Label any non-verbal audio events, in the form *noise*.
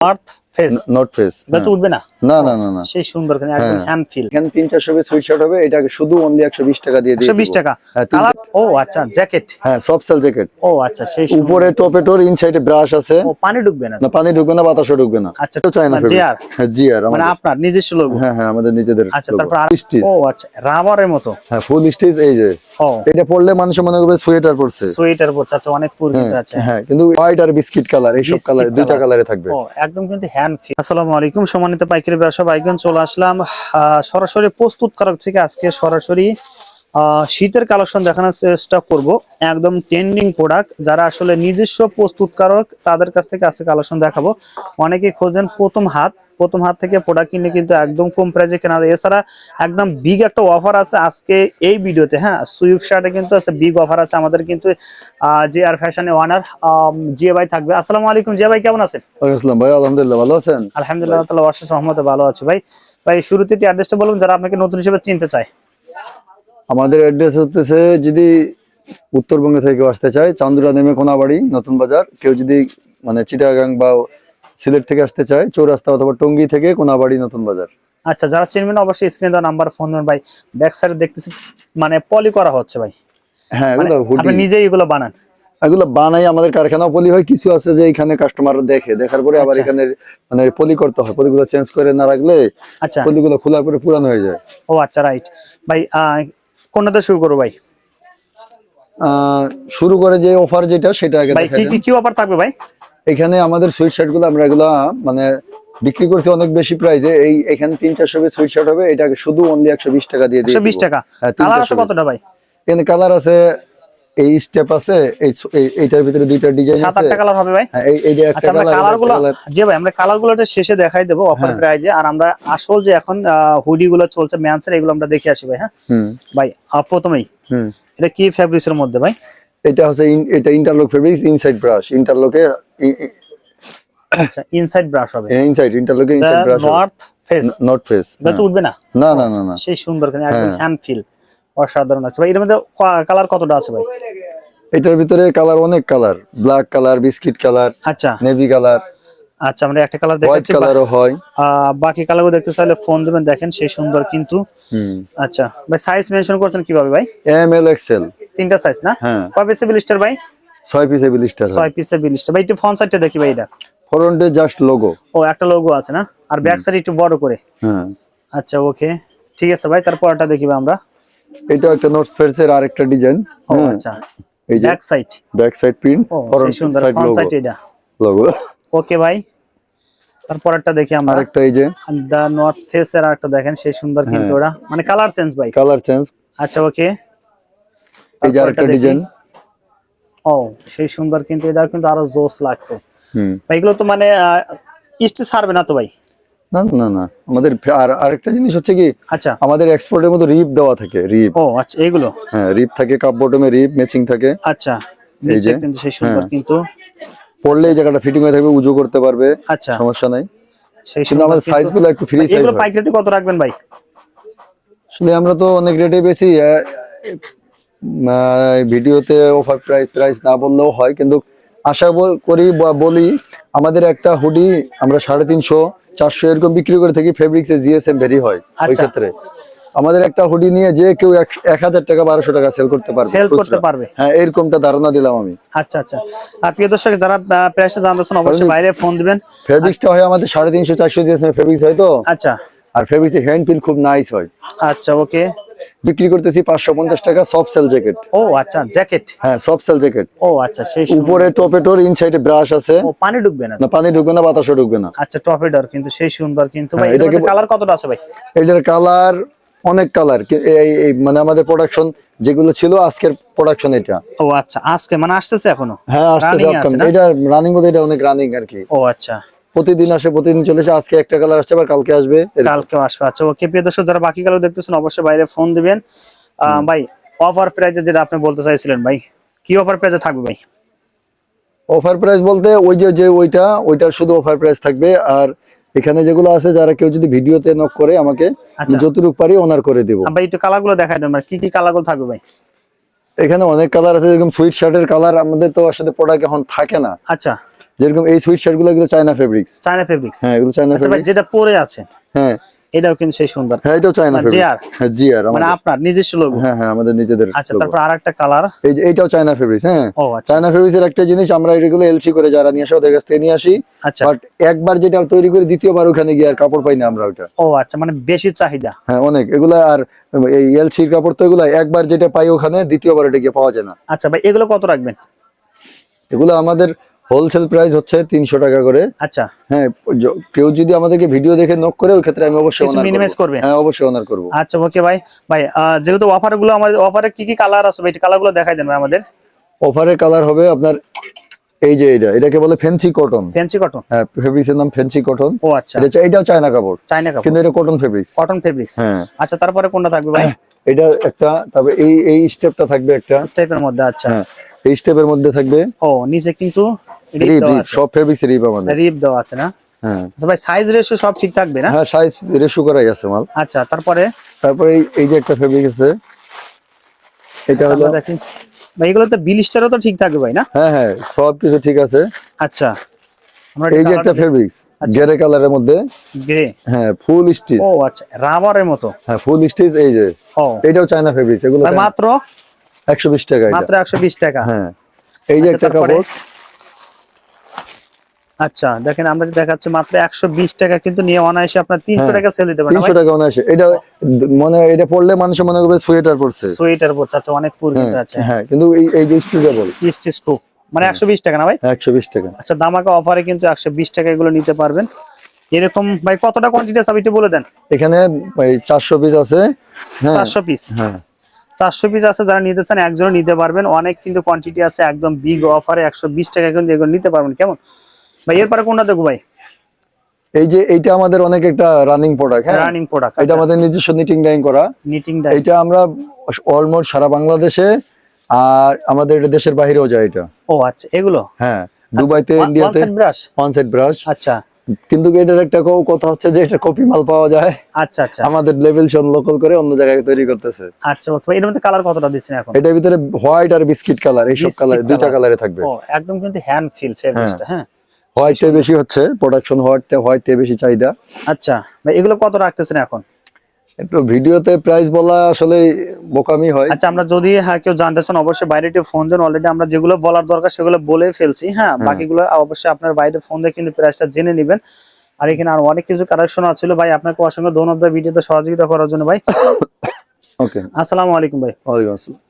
North face not face এটা তো উঠবে না? না না না না। সেই সুন্দর একদম হ্যাঁ। হ্যান্ড ফিল এখানে তিন চারশো পিস সুইট শার্ট হবে এটাকে শুধু অনলি একশো বিশ টাকা দিয়ে বিশ দিব। টাকা। হ্যাঁ, কালার ও আচ্ছা জ্যাকেট হ্যাঁ সফট সেল জ্যাকেট ও আচ্ছা সেই উপরে টপে টোর ইনসাইডে ব্রাশ আছে। ও পানি ঢুকবে না না পানি ঢুকবে না বাতাসও ঢুকবে না। আচ্ছা তো চাই না মানে জিআর হ্যাঁ জিআর মানে আপনার নিজস্ব লোগো হ্যাঁ হ্যাঁ আমাদের নিজেদের আচ্ছা। তারপর আর- Stitch। ও আচ্ছা রাবারের মতো? হ্যাঁ ফুল স্টিচ এই যে। এটা পড়লে মানুষ মনে করবে সোয়েটার পড়ছে সোয়েটার পড়ছে আচ্ছা অনেক কিন্তু আছে। হ্যাঁ কিন্তু হোয়াইট আর বিস্কিট কালার এইসব Biscuit কালার দুইটা। কালারে থাকবে। ও একদম কিন্তু হ্যান্ড ফিল আসসালামু আলাইকুম সম্মানিত পাইকারি ব্যবসা বাইকন চলে আসলাম। সরাসরি প্রস্তুতকারক থেকে আজকে সরাসরি শীতের কালেকশন দেখানোর চেষ্টা করব। একদম ট্রেন্ডিং প্রোডাক্ট যারা আসলে নিজস্ব প্রস্তুতকারক, তাদের কাছ থেকে আজকে কালেকশন দেখাবো। অনেকে খোঁজেন প্রথম হাত। প্রথম হাত থেকে প্রোডাক্ট কিনলে কিন্তু একদম কম প্রাইসে কেনা যায় এছাড়া একদম বিগ একটা অফার আছে আজকে এই ভিডিওতে হ্যাঁ? সুইফট শার্টে কিন্তু আছে বিগ অফার আছে আমাদের কিন্তু জে আর ফ্যাশনে ওয়ানার জিয়া ভাই থাকবে। আসসালামু আলাইকুম জিয়া ভাই কেমন আছেন? আসসালাম ভাই আলহামদুলিল্লাহ ভালো আছেন? আলহামদুলিল্লাহ তাআলা অশেষ রহমতে ভালো আছি ভাই। ভাই শুরুতে একটু অ্যাড্রেসটা বলুন যারা আপনাকে নতুন হিসেবে চিনতে চায়। আমাদের অ্যাড্রেস হচ্ছে যদি উত্তরবঙ্গ থেকে আসতে চায় চান্দুরা নেমে কোনাবাড়ি নতুন বাজার। কেউ যদি মানে চিটাগাং বা সিলেট থেকে আসতে চায় চৌরাস্তা অথবা টঙ্গী থেকে কোনাবাড়ি নতুন বাজার। আচ্ছা যারা চিনবেন অবশ্যই স্ক্রিনে দেওয়া নাম্বার ফোন দেবেন ভাই ব্যাক সাইডে দেখতেছি মানে পলি করা হচ্ছে ভাই। হ্যাঁ মানে আপনি নিজেই এগুলো বানান। এগুলো বানাই আমাদের কারখানাও পলি হয় কিছু আছে যে এখানে কাস্টমার দেখে দেখার পরে আবার আচ্ছা। এখানে মানে পলি করতে হয় পলিগুলো চেঞ্জ করে না রাখলে আচ্ছা। পলিগুলো খোলার পরে পুরানো হয়ে যায়। ও আচ্ছা রাইট ভাই আহ, কোনটাতে শুরু করব ভাই? শুরু করে যে অফার যেটা সেটা আগে ভাই কি কি কি অফার থাকবে ভাই? এখানে আমাদের সুইট শার্টগুলো আমরা এগুলা মানে বিক্রি করছি অনেক বেশি প্রাইসে এই এখানে তিন চারশো পিস সুইট শার্ট হবে এটাকে শুধু অনলি একশো বিশ টাকা দিয়ে দিয়ে বিশ টাকা? হ্যাঁ, কালার আছে কতটা ভাই? এখানে কালার আছে এই স্টেপ আছে এই এইটার ভিতরে দুইটা ডিজাইন সাত আছে। আটটা কালার হবে ভাই? হ্যাঁ এই এইটা একটা আচ্ছা আমরা কালার কালার যে ভাই আমরা কালারগুলো শেষে দেখাই দেবো অফার হ্যাঁ। প্রাইজে আর আমরা আসল যে এখন হুডি গুলো চলছে ম্যানসের এগুলো আমরা দেখে আসি ভাই হ্যাঁ? হুম। ভাই প্রথমেই। হুম। এটা কি ফ্যাব্রিক্স এর মধ্যে ভাই? এটা হচ্ছে এটা ইন্টারলক ফেব্রিক্স ইনসাইড ব্রাশ ইন্টারলকে আচ্ছা ইনসাইড ব্রাশ হবে। Inside ইন্টারলকে inside brush north face north face না তো উঠবে না? না না না না। সেই সুন্দর কেন একদম হ্যাঁ। হ্যান্ড ফিল অসাধারণ আছে ভাই এর মধ্যে কালার কতটা আছে ভাই? এটার ভিতরে কালার অনেক colour black colour biscuit colour আচ্ছা। নেভি কালার আচ্ছা আমরা একটা কালার দেখাচ্ছি কালারও হয়। বাকি কালারগুলো দেখতে চাইলে ফোন দেবেন দেখেন সেই সুন্দর কিন্তু। হুম। আচ্ছা ভাই সাইজ মেনশন করছেন কীভাবে ভাই? এম এল এক্সেল তিনটা সাইজ না? হ্যাঁ। কয় পিসে বিলিস্টার ভাই? ছয় পিসে বিলিস্টার ছয় পিসে বিলিস্টার ভাই একটু ফ্রন্ট সাইডটা দেখি ভাই এটা। ফ্রন্টে জাস্ট লোগো ও একটা লোগো আছে না? আর ব্যাক সাইড একটু বড় করে। হ্যাঁ। আচ্ছা ওকে ঠিক আছে ভাই তারপরটা দেখি ভাই আমরা। এটা একটা নোট ফেয়ারস এর আরেকটা ডিজাইন ও আচ্ছা। এই যে back side back side print front side logo logo okay ভাই। তারপরটা দেখি আমরা। আরেকটা এই যে। দা নর্থ ফেস এর আরেকটা দেখেন সেই সুন্দর কিন্তু হ্যাঁ। ওরা মানে কালার চেঞ্জ ভাই। কালার চেঞ্জ আচ্ছা ওকে। এই যে আরেকটা ডিজাইন ও সেই সুন্দর কিন্তু এটা কিন্তু আরও জোস লাগছে। হুম। ভাই এগুলো তো মানে ইস্টে ছাড়বে না তো ভাই? না না না আমাদের আর আরেকটা জিনিস হচ্ছে কি আচ্ছা। আমাদের এক্সপোর্টের মধ্যে রিপ দেওয়া থাকে রিপ ও আচ্ছা এগুলো? হ্যাঁ রিপ থাকে কাপ বটমে রিপ ম্যাচিং থাকে। আচ্ছা এই যে, কিন্তু সেই সুন্দর হ্যাঁ। কিন্তু। পড়লে এই জায়গাটা ফিটিং হয়ে থাকবে উজু করতে পারবে আচ্ছা। সমস্যা নাই। সেই কিন্তু আমাদের সাইজগুলো একটু ফ্রি সাইজ এগুলো পাইকারিতে কত রাখবেন ভাই? আসলে আমরা তো অনেক রেটে বেশি ভিডিওতে অফার প্রাইস প্রাইস না বললেও হয় কিন্তু আশা করি বা বলি আমাদের একটা হুডি আমরা সাড়ে তিনশো চারশো এরকম বিক্রি করে থাকি ফেব্রিক্সে জিএসএম ভেরি হয় ওই আচ্ছা। ক্ষেত্রে। আমাদের একটা হুডি নিয়ে যে কেউ এক- হাজার টাকা বারোশো টাকা সেল করতে পারবে সেল করতে পারবে। হ্যাঁ এরকমটা ধারণা দিলাম আমি। আচ্ছা আচ্ছা। আর প্রিয় দর্শক যারা প্রাইসটা জানতেছেন অবশ্যই বাইরে ফোন দিবেন। ফেব্রিক্সটা হয় আমাদের সাড়ে তিনশো চারশো জিএসএম ফেব্রিক্স হয় তো? আচ্ছা। আর ফেব্রিক্সে হ্যান্ড ফিল খুব নাইস হয়। আচ্ছা ওকে বিক্রি করতেছি পাঁচশো পঞ্চাশ টাকা সফট সেল জ্যাকেট ও আচ্ছা জ্যাকেট হ্যাঁ সফট সেল জ্যাকেট ও আচ্ছা সেই। উপরে টপে টোর ইনসাইডে ব্রাশ আছে। ও পানি ঢুকবে না না পানি ঢুকবে না বাতাসও ঢুকবে না। আচ্ছা টপেডর কিন্তু সেই সুন্দর কিন্তু ভাই হ্যাঁ, এটাকে এটাকে- কালার কতটা আছে ভাই? এটার কালার অনেক কালার মানে আমাদের প্রোডাকশন যেগুলো ছিল আজকের প্রোডাকশন এটা। ও আচ্ছা আজকে মানে আসতেছে এখনও? হ্যাঁ আসতেছে? এটা রানিং বলতে এটা অনেক রানিং আর কি। ও আচ্ছা। প্রতিদিন আসে প্রতিদিন চলেছে আজকে একটা কালার আসছে আবার কালকে আসবে। কালকেও আসবে আচ্ছা। ওকে প্রিয় দর্শক যারা বাকি কালার দেখতেছেন অবশ্যই বাইরে ফোন দিবেন। ভাই অফার প্রাইজে যেটা আপনি বলতে চাইছিলেন ভাই কি অফার প্রাইজে থাকবে ভাই? অফার প্রাইস বলতে ওই যে যে ওইটা ওইটা শুধু অফার প্রাইস থাকবে। আর এখানে যেগুলো আছে যারা কেউ যদি ভিডিওতে নক করে আমাকে আচ্ছা। যতটুকু পারি ওনার করে দেবো। ভাই একটু কালারগুলো দেখাই দেন কি কি কালারগুলো থাকবে ভাই? এখানে অনেক কালার আছে যেরকম সুইট শার্টের কালার আমাদের তো আসলে প্রোডাক্ট এখন থাকে না। আচ্ছা। যেরকম এই সুইট শার্টগুলো চায়না ফেব্রিক্স চায়না ফেব্রিক্স হ্যাঁ এগুলো চায়না আচ্ছা ভাই ফেব্রিক্স যেটা পরে আছে। হ্যাঁ। এটাও কিন্তু সেই সুন্দর। হ্যাঁ এটাও চায়না মানে ফেব্রিক্স GR? হ্যাঁ জিআর মানে আপনার নিজস্ব লোগো হ্যাঁ হ্যাঁ আমাদের নিজেদের আচ্ছা তারপর আর একটা কালার এই যে এইটাও চায়না ফেব্রিক্স হ্যাঁ। ও আচ্ছা। চায়না ফেব্রিক্স এর একটা জিনিস আমরা এগুলো এলসি করে যারা নিয়ে আসে ওদের কাছ থেকে নিয়ে আসি। আচ্ছা। বাট একবার যেটা তৈরি করে দ্বিতীয়বার ওখানে গিয়ে আর কাপড় পাই না আমরা ওটা। ও আচ্ছা মানে বেশি চাহিদা। হ্যাঁ অনেক। এগুলা আর এই এলসির কাপড় তো এগুলা একবার যেটা পাই ওখানে দ্বিতীয়বার এটা গিয়ে পাওয়া যায় না। আচ্ছা ভাই এগুলো কত রাখবেন? এগুলো আমাদের হোলসেল প্রাইস হচ্ছে তিনশো টাকা করে। আচ্ছা। হ্যাঁ কেউ যদি আমাদেরকে ভিডিও দেখে নক করে ওই ক্ষেত্রে আমি অবশ্যই করব। হ্যাঁ অবশ্যই অনার করব। আচ্ছা ওকে ভাই ভাই যেহেতু অফারগুলো আমাদের অফারে কি কি কালার আছে ভাই কালারগুলো দেখাই দেন আমাদের। অফারের কালার হবে আপনার এই যে এটা এটাকে বলে ফেন্সি কটন ফেন্সি কটন হ্যাঁ ফেব্রিক্সের নাম ফেন্সি কটন ও আচ্ছা। এটা এটাও চায়না কাপড়। চায়না কাপড়। কিন্তু এটা কটন ফেব্রিক্স কটন ফেব্রিক্স হ্যাঁ। আচ্ছা তারপরে কোনটা থাকবে ভাই? এটা একটা তারপরে এই এই স্টেপটা থাকবে একটা। স্টেপের মধ্যে আচ্ছা। হ্যাঁ এই স্টেপের মধ্যে থাকবে। ও নিচে কিন্তু রিপ রিপ দেওয়া আছে। সব ফেব্রিক্স রিপ আমাদের। রিপ দেওয়া আছে না? হ্যাঁ। আচ্ছা ভাই সাইজ রেশিও সব ঠিক থাকবে না? হ্যাঁ সাইজ রেশু করাই আছে মাল। আচ্ছা তারপরে? তারপরে এই যে একটা ফেব্রিক আছে এটা হলো আমরা ভাই এগুলো তো বিলিস্টারও তো ঠিক থাকবে ভাই না? হ্যাঁ হ্যাঁ সব কিছু ঠিক আছে। আচ্ছা। আমরা এই যে একটা ফেব্রিক্স গেরে কালারের মধ্যে। গ্রে হ্যাঁ ফুল স্টিচ ও আচ্ছা রাবারের মতো? হ্যাঁ ফুল স্টিচ এই যে। এটাও চায়না ফেব্রিক্স এগুলো মাত্র? একশো বিশ টাকা মাত্র একশো বিশ টাকা। হ্যাঁ। এই যে আচ্ছা, একটা কাপড়। আচ্ছা দেখেন আমরা দেখাচ্ছি মাত্র একশো বিশ টাকা কিন্তু নিয়ে অনায়াসে আপনার তিনশো হ্যাঁ, টাকা সেল দিতে পারেন। তিনশো টাকা অনায়াসে। এটা মানে এটা পড়লে মানুষের মনে করবে সোয়েটার পড়ছে সোয়েটার পড়ছে আচ্ছা অনেক পুর কিন্তু আছে। হ্যাঁ কিন্তু এই এই যে স্ট্রিটেবল স্টিচ স্কুপ মানে একশো বিশ টাকা না ভাই? একশো বিশ টাকা। আচ্ছা দামাকা অফারে কিন্তু একশো বিশ টাকা এগুলো নিতে পারবেন। এরকম ভাই কতটা কোয়ান্টিটি আছে? আপনি বলে দেন। এখানে চারশো পিস আছে। হ্যাঁ। চারশো পিস হ্যাঁ। চারশো পিস আছে যারা নিতে চান একজনও নিতে পারবেন। অনেক কিন্তু কোয়ান্টিটি আছে একদম বিগ অফারে একশো বিশ টাকা কিন্তু এগুলো নিতে পারবেন। কেমন? ভাই এরপরে কোনটা দেখব ভাই? এই যে এইটা আমাদের অনেক একটা রানিং প্রোডাক্ট হ্যাঁ? রানিং প্রোডাক্ট এটা আমাদের নিজস্ব নিটিং ডাইং করা। নিটিং এটা আমরা অলমোস্ট সারা বাংলাদেশে আর আমাদের এটা দেশের বাইরেও যায় এটা। ও আচ্ছা এগুলো? হ্যাঁ দুবাইতে ইন্ডিয়াতে ব্রাশ ওয়ান ব্রাশ আচ্ছা। কিন্তু এটার একটা কথা হচ্ছে যে এটা কপি মাল পাওয়া যায়। আচ্ছা আচ্ছা। আমাদের লেভেল শন লোকাল করে অন্য জায়গায় তৈরি করতেছে। আচ্ছা এর মধ্যে কালার কতটা দিচ্ছেন এখন? এটার ভিতরে হোয়াইট আর বিস্কিট কালার এইসব Biscuit কালার দুইটা। কালারে থাকবে। ও একদম কিন্তু হ্যান্ড ফিল ফেব্রিক্সটা হ্যাঁ। হোয়াইটটা বেশি হচ্ছে প্রোডাকশন হোয়াইটটা হোয়াইটটা বেশি চাহিদা। আচ্ছা ভাই এগুলো কত রাখতেছেন এখন? একটু ভিডিওতে প্রাইস বলা আসলে বোকামি হয়। আচ্ছা আমরা যদি হ্যাঁ কেউ জানতে চান অবশ্যই বাইরে একটু ফোন দেন। অলরেডি আমরা যেগুলো বলার দরকার সেগুলো বলে ফেলছি হ্যাঁ বাকিগুলো অবশ্যই আপনার বাইরে ফোন দিয়ে কিন্তু প্রাইসটা জেনে নেবেন। আর এখানে আর অনেক কিছু কালেকশন আছে ভাই আপনাকে অসংখ্য ধন্যবাদ ভিডিওতে সহযোগিতা করার জন্য ভাই। *coughs* ওকে আসসালামু আলাইকুম ভাই। ওয়ালাইকুম আসসালাম।